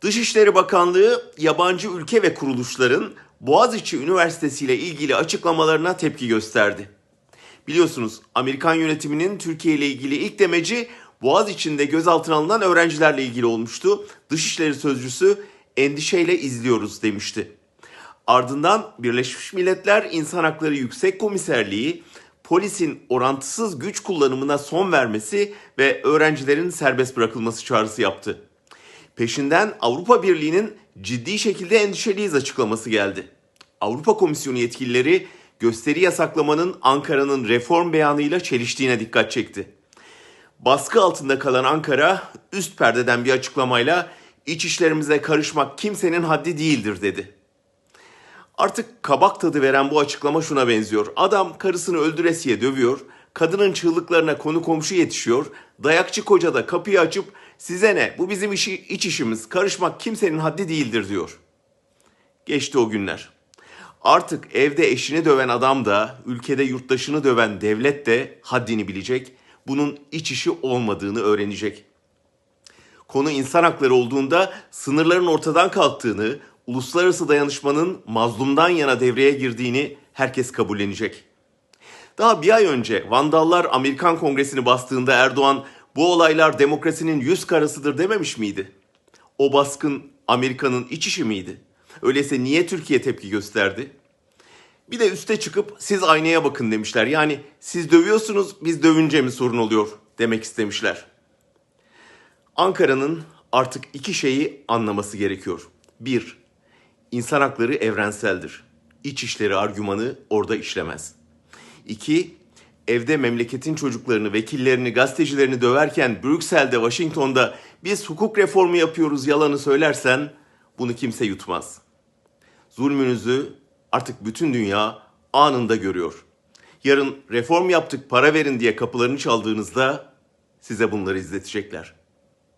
Dışişleri Bakanlığı yabancı ülke ve kuruluşların Boğaziçi Üniversitesi ile ilgili açıklamalarına tepki gösterdi. Biliyorsunuz Amerikan yönetiminin Türkiye ile ilgili ilk demeci Boğaziçi'nde gözaltına alınan öğrencilerle ilgili olmuştu. Dışişleri Sözcüsü endişeyle izliyoruz demişti. Ardından Birleşmiş Milletler İnsan Hakları Yüksek Komiserliği polisin orantısız güç kullanımına son vermesi ve öğrencilerin serbest bırakılması çağrısı yaptı. Peşinden Avrupa Birliği'nin ciddi şekilde endişeliyiz açıklaması geldi. Avrupa Komisyonu yetkilileri gösteri yasaklamanın Ankara'nın reform beyanıyla çeliştiğine dikkat çekti. Baskı altında kalan Ankara üst perdeden bir açıklamayla iç işlerimize karışmak kimsenin haddi değildir dedi. Artık kabak tadı veren bu açıklama şuna benziyor. Adam karısını öldüresiye dövüyor, kadının çığlıklarına konu komşu yetişiyor, dayakçı koca da kapıyı açıp size ne bu bizim işi, iç işimiz karışmak kimsenin haddi değildir diyor. Geçti o günler. Artık evde eşini döven adam da, ülkede yurttaşını döven devlet de haddini bilecek, bunun iç işi olmadığını öğrenecek. Konu insan hakları olduğunda sınırların ortadan kalktığını, uluslararası dayanışmanın mazlumdan yana devreye girdiğini herkes kabullenecek. Daha bir ay önce Vandallar Amerikan Kongresi'ni bastığında Erdoğan bu olaylar demokrasinin yüz karasıdır dememiş miydi? O baskın Amerika'nın iç işi miydi? Öyleyse niye Türkiye tepki gösterdi? Bir de üste çıkıp siz aynaya bakın demişler. Yani siz dövüyorsunuz biz dövünce mi sorun oluyor demek istemişler. Ankara'nın artık iki şeyi anlaması gerekiyor. Bir, insan hakları evrenseldir. İç işleri argümanı orada işlemez. İki, evde memleketin çocuklarını, vekillerini, gazetecilerini döverken Brüksel'de, Washington'da biz hukuk reformu yapıyoruz yalanı söylersen bunu kimse yutmaz. Zulmünüzü artık bütün dünya anında görüyor. Yarın reform yaptık para verin diye kapılarını çaldığınızda size bunları izletecekler.